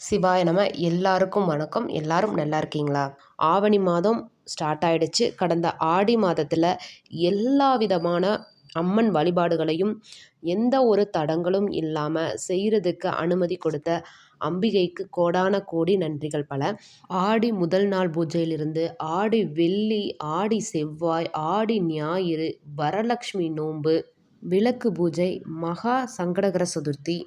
சிவாய நம்ம எல்லாருக்கும் வணக்கம். எல்லாரும் நல்லா இருக்கீங்களா? ஆவணி மாதம் ஸ்டார்ட் ஆயிடுச்சு. கடந்த ஆடி மாதத்தில் எல்லா விதமான அம்மன் வழிபாடுகளையும் எந்த ஒரு தடங்களும் இல்லாமல் செய்கிறதுக்கு அனுமதி கொடுத்த அம்பிகைக்கு கோடான கோடி நன்றிகள் பல. ஆடி முதல் நாள் பூஜையிலிருந்து ஆடி வெள்ளி ஆடி செவ்வாய் ஆடி ஞாயிறு வரலக்ஷ்மி நோன்பு விளக்கு பூஜை மகா சங்கடகர சதுர்த்தி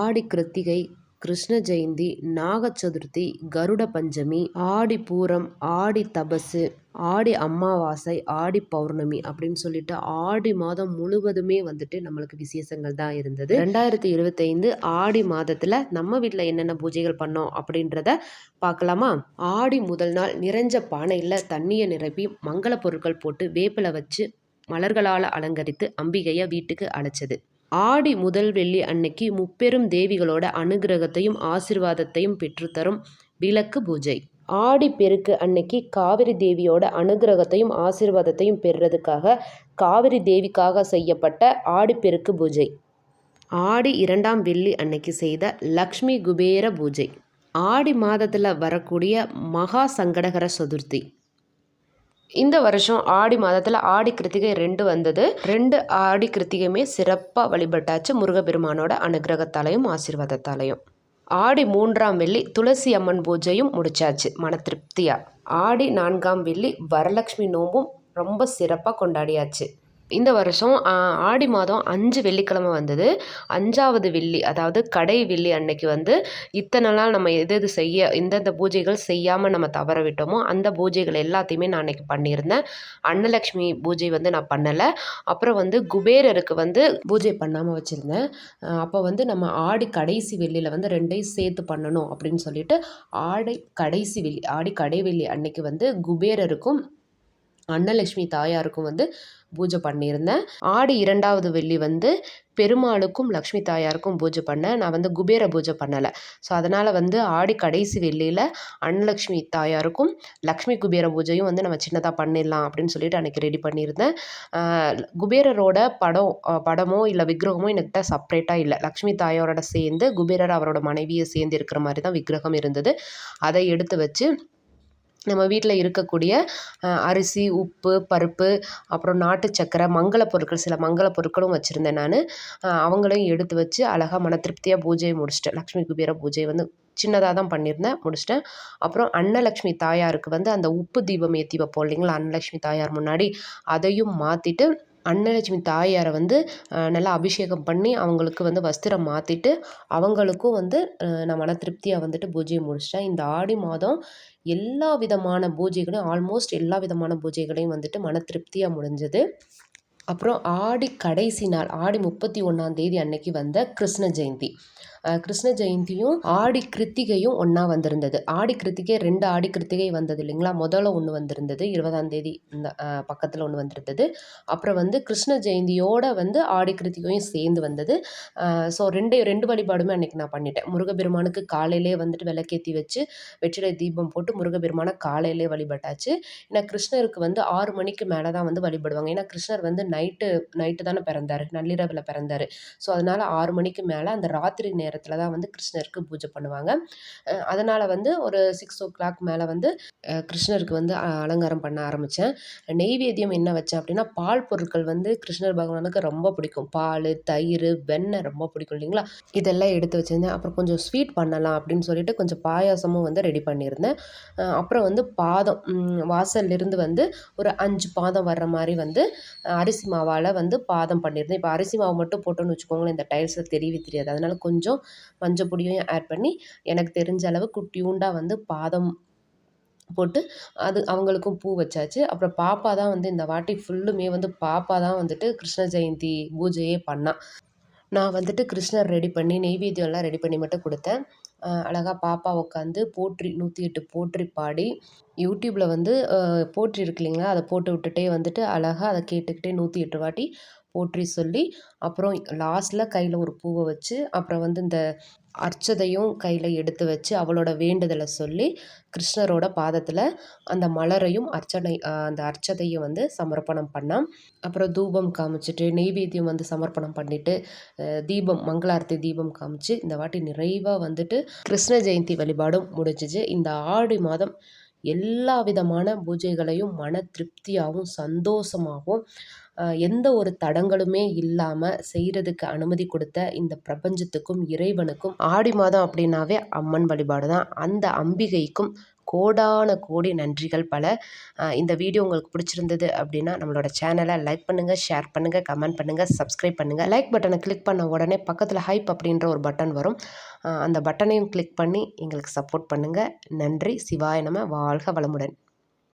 ஆடி கிருத்திகை கிருஷ்ண ஜெயந்தி நாக சதுர்த்தி கருட பஞ்சமி ஆடி பூரம் ஆடி தபசு ஆடி அமாவாசை ஆடி பௌர்ணமி அப்படின்னு சொல்லிட்டு ஆடி மாதம் முழுவதுமே வந்துட்டு நம்மளுக்கு விசேஷங்கள் தான் இருந்தது. ரெண்டாயிரத்தி இருபத்தைந்து ஆடி மாதத்தில் நம்ம வீட்டில் என்னென்ன பூஜைகள் பண்ணோம் அப்படின்றத பார்க்கலாமா? ஆடி முதல் நாள் நிறைஞ்ச பானையில் தண்ணியை நிரப்பி மங்கள பொருட்கள் போட்டு வேப்பிலை வச்சு மலர்களால் அலங்கரித்து அம்பிகையை வீட்டுக்கு அழைச்சது. ஆடி முதல் வெள்ளி அன்னைக்கு முப்பெரும் தேவிகளோட அனுகிரகத்தையும் ஆசிர்வாதத்தையும் பெற்றுத்தரும் விளக்கு பூஜை. ஆடி பெருக்கு அன்னைக்கு காவிரி தேவியோட அனுகிரகத்தையும் ஆசிர்வாதத்தையும் பெறுறதுக்காக காவிரி தேவிக்காக செய்யப்பட்ட ஆடிப்பெருக்கு பூஜை. ஆடி இரண்டாம் வெள்ளி அன்னைக்கு செய்த லக்ஷ்மி குபேர பூஜை. ஆடி மாதத்தில் வரக்கூடிய மகா சங்கடகர சதுர்த்தி. இந்த வருஷம் ஆடி மாதத்தில் ஆடி கிருத்திகை ரெண்டு வந்தது. ரெண்டு ஆடி கிருத்திகையுமே சிறப்பாக வழிபட்டாச்சு. முருகப்பெருமானோட அனுகிரகத்தாலையும் ஆசீர்வாதத்தாலையும். ஆடி மூன்றாம் வெள்ளி துளசி அம்மன் பூஜையும் முடிச்சாச்சு. மன திருப்தியாக ஆடி நான்காம் வெள்ளி வரலட்சுமி நோம்பும் ரொம்ப சிறப்பாக கொண்டாடியாச்சு. இந்த வருஷம் ஆடி மாதம் அஞ்சு வெள்ளிக்கிழமை வந்தது. அஞ்சாவது வெள்ளி அதாவது கடை வெள்ளி அன்னைக்கு வந்து இத்தனை நாள் நம்ம எது எது செய்ய எந்தெந்த பூஜைகள் செய்யாமல் நம்ம தவற விட்டோமோ அந்த பூஜைகள் எல்லாத்தையுமே நான் அன்னைக்கு பண்ணியிருந்தேன். அன்னலக்ஷ்மி பூஜை வந்து நான் பண்ணலை. அப்புறம் வந்து குபேரருக்கு வந்து பூஜை பண்ணாமல் வச்சுருந்தேன். அப்போ வந்து நம்ம ஆடி கடைசி வெள்ளியில் வந்து ரெண்டையும் சேர்த்து பண்ணணும் அப்படின்னு சொல்லிட்டு ஆடை கடைசி வெள்ளி ஆடி கடை வெள்ளி அன்னைக்கு வந்து குபேரருக்கும் அன்னலட்சுமி தாயாருக்கும் வந்து பூஜை பண்ணியிருந்தேன். ஆடி இரண்டாவது வெள்ளி வந்து பெருமாளுக்கும் லக்ஷ்மி தாயாருக்கும் பூஜை பண்ணேன். நான் வந்து குபேர பூஜை பண்ணலை. ஸோ அதனால் வந்து ஆடி கடைசி வெள்ளியில் அன்னலக்ஷ்மி தாயாருக்கும் லக்ஷ்மி குபேர பூஜையும் வந்து நம்ம சின்னதாக பண்ணிடலாம் அப்படின்னு சொல்லிட்டு அன்றைக்கி ரெடி பண்ணியிருந்தேன். குபேரரோட படம் படமோ இல்லை விக்கிரகமோ என்கிட்ட செப்ரேட்டாக இல்லை. லக்ஷ்மி தாயாரோட சேர்ந்து குபேரர் அவரோட மனைவியை சேர்ந்து இருக்கிற மாதிரி தான் விக்கிரகம் இருந்தது. அதை எடுத்து வச்சு நம்ம வீட்டில் இருக்கக்கூடிய அரிசி உப்பு பருப்பு அப்புறம் நாட்டு சக்கரை மங்கள பொருட்கள் சில மங்கள பொருட்களும் வச்சுருந்தேன் நான். அவங்களையும் எடுத்து வச்சு அழகாக மன திருப்தியாக பூஜையை முடிச்சிட்டேன். லக்ஷ்மி குபேர பூஜையை வந்து சின்னதாக தான் பண்ணியிருந்தேன் முடிச்சிட்டேன். அப்புறம் அன்னலக்ஷ்மி தாயாருக்கு வந்து அந்த உப்பு தீபம் ஏற்றி வைப்போம் இல்லைங்களா? அன்னலக்ஷ்மி தாயார் முன்னாடி அதையும் மாற்றிட்டு அன்னலட்சுமி தாயாரை வந்து நல்லா அபிஷேகம் பண்ணி அவங்களுக்கு வந்து வஸ்திரம் மாற்றிட்டு அவங்களுக்கும் வந்து நான் மன திருப்தியாக வந்துட்டு பூஜையை முடிச்சிட்டேன். இந்த ஆடி மாதம் எல்லா விதமான பூஜைகளையும் ஆல்மோஸ்ட் எல்லா விதமான பூஜைகளையும் வந்துட்டு மன திருப்தியாக முடிஞ்சது. அப்புறம் ஆடி கடைசி நாள் ஆடி முப்பத்தி ஒன்றாம் தேதி அன்னைக்கு வந்த கிருஷ்ண ஜெயந்தி. கிருஷ்ண ஜெயந்தியும் ஆடி கிருத்திகையும் ஒன்றா வந்திருந்தது. ஆடி கிருத்திகை ரெண்டு ஆடி கிருத்திகை வந்தது இல்லைங்களா? முதல்ல ஒன்று வந்திருந்தது இருபதாம் தேதி இந்த பக்கத்தில் ஒன்று வந்திருந்தது. அப்புறம் வந்து கிருஷ்ண ஜெயந்தியோட வந்து ஆடி கிருத்திகையும் சேர்ந்து வந்தது. ஸோ ரெண்டு ரெண்டு வழிபாடுமே அன்றைக்கி நான் பண்ணிட்டேன். முருகப்பெருமானுக்கு காலையிலே வந்துட்டு விளக்கேற்றி வச்சு வெற்றிலை தீபம் போட்டு முருகப்பெருமானை காலையிலே வழிபட்டாச்சு. ஏன்னா கிருஷ்ணருக்கு வந்து ஆறு மணிக்கு மேலே தான் வந்து வழிபடுவாங்க. ஏன்னா கிருஷ்ணர் வந்து நைட்டு நைட்டு தானே பிறந்தார். நள்ளிரவில் பிறந்தார். ஸோ அதனால் ஆறு மணிக்கு மேலே அந்த ராத்திரி நேரத்தில் தான் வந்து கிருஷ்ணருக்கு பூஜை பண்ணுவாங்க. அதனால் வந்து ஒரு சிக்ஸ் ஓ கிளாக் மேலே வந்து கிருஷ்ணருக்கு வந்து அலங்காரம் பண்ண ஆரம்பித்தேன் நெய்வேத்தியம் என்ன வச்சேன் அப்படின்னா பால் பொருட்கள் வந்து கிருஷ்ணர் பகவானுக்கு ரொம்ப பிடிக்கும். பால் தயிர் வெண்ணெய் ரொம்ப பிடிக்கும் இல்லைங்களா? இதெல்லாம் எடுத்து வச்சுருந்தேன். அப்புறம் கொஞ்சம் ஸ்வீட் பண்ணலாம் அப்படின்னு சொல்லிட்டு கொஞ்சம் பாயாசமும் வந்து ரெடி பண்ணியிருந்தேன். அப்புறம் வந்து பாதம் வாசல்லிருந்து வந்து ஒரு அஞ்சு பாதம் வர்ற மாதிரி வந்து அரிசி அரிசி மாவால் வந்து பாதம் பண்ணியிருந்தேன் இப்போ அரிசி மாவு மட்டும் போட்டோன்னு வச்சுக்கோங்களேன் இந்த டைல்ஸில் தெரியவே தெரியாது. அதனால் கொஞ்சம் மஞ்சள் பொடியும் ஆட் பண்ணி எனக்கு தெரிஞ்ச அளவு குட்டியூண்டாக வந்து பாதம் போட்டு அது அவங்களுக்கும் பூ வச்சாச்சு. அப்புறம் பாப்பா தான் வந்து இந்த வாட்டி ஃபுல்லுமே வந்து பாப்பா தான் வந்துட்டு கிருஷ்ண ஜெயந்தி பூஜையே பண்ணான் நான் வந்துட்டு கிருஷ்ணர் ரெடி பண்ணி நெய்வேத்தியம்லாம் ரெடி பண்ணி மட்டும் கொடுத்தேன். அழகாக பாப்பா உட்காந்து போற்றி நூற்றி எட்டு போற்றி பாடி யூடியூப்பில் வந்து போற்றி இருக்கு இல்லைங்களா? அதை போட்டு விட்டுட்டே வந்துட்டு அழகாக அதை கேட்டுக்கிட்டே நூற்றி எட்டு வாட்டி போற்றி சொல்லி அப்புறம் லாஸ்ட்டில் கையில் ஒரு பூவை வச்சு அப்புறம் வந்து இந்த அர்ச்சதையும் கையில் எடுத்து வச்சு அவளோட வேண்டுதலை சொல்லி கிருஷ்ணரோட பாதத்தில் அந்த மலரையும் அர்ச்சனை அந்த அர்ச்சதையும் வந்து சமர்ப்பணம் பண்ணான். அப்புறம் தூபம் காமிச்சிட்டு நெய்வேத்தியம் வந்து சமர்ப்பணம் பண்ணிவிட்டு தீபம் மங்களார்த்தி தீபம் காமிச்சு இந்த வாட்டி நிறைவாக வந்துட்டு கிருஷ்ண ஜெயந்தி வழிபாடும் முடிஞ்சிச்சு. இந்த ஆடி மாதம் எல்லா விதமான பூஜைகளையும் மன திருப்தியாகவும் சந்தோஷமாகவும் எந்த ஒரு தடங்களுமே இல்லாமல் செய்கிறதுக்கு அனுமதி கொடுத்த இந்த பிரபஞ்சத்துக்கும் இறைவனுக்கும் ஆடி மாதம் அப்படின்னாவே அம்மன் வழிபாடு தான். அந்த அம்பிகைக்கும் கோடான கோடி நன்றிகள் பல. இந்த வீடியோ உங்களுக்கு பிடிச்சிருந்தது அப்படின்னா நம்மளோட சேனலை லைக் பண்ணுங்கள் ஷேர் பண்ணுங்கள் கமெண்ட் பண்ணுங்கள் சப்ஸ்கிரைப் பண்ணுங்கள் லைக் பட்டனை கிளிக் பண்ண உடனே பக்கத்தில் ஹைப் அப்படின்ற ஒரு பட்டன் வரும். அந்த பட்டனையும் கிளிக் பண்ணி எங்களுக்கு சப்போர்ட் பண்ணுங்கள் நன்றி. சிவாய நம்ம வாழ்க வளமுடன்.